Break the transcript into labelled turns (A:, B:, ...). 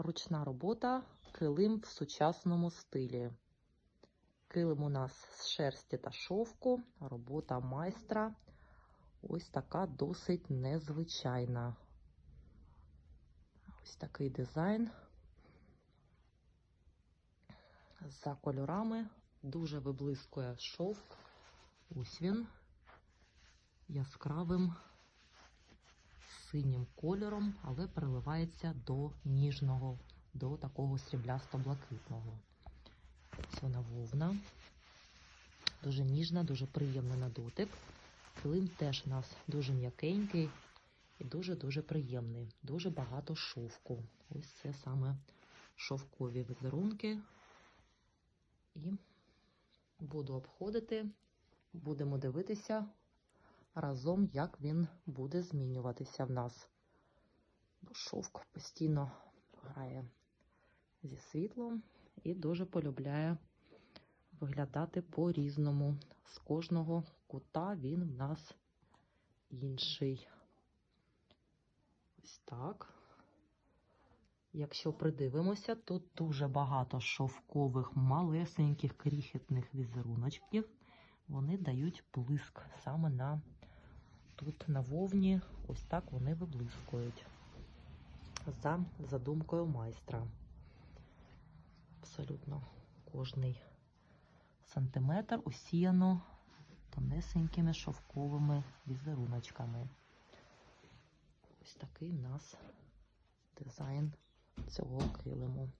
A: Ручна робота, килим в сучасному стилі. Килим у нас з шерсті та шовку, робота майстра. Ось така досить незвичайна. Ось такий дизайн. За кольорами дуже виблискує шовк. Ось він яскравим синім кольором, але переливається до ніжного, до такого сріблясто-блакитного. Ось вона вовна. Дуже ніжна, дуже приємна на дотик. Килим теж у нас дуже м'якенький і дуже-дуже приємний. Дуже багато шовку. Ось це саме шовкові візерунки. І буду обходити, будемо дивитися разом, як він буде змінюватися в нас. Бо шовк постійно грає зі світлом і дуже полюбляє виглядати по-різному. З кожного кута він в нас інший. Ось так. Якщо придивимося, тут дуже багато шовкових, малесеньких кріхітних візеруночків. Вони дають блиск саме на тут на вовні. Ось так вони виблискують за задумкою майстра. Абсолютно кожний сантиметр усіяно тонесенькими шовковими візеруночками. Ось такий в нас дизайн цього килиму.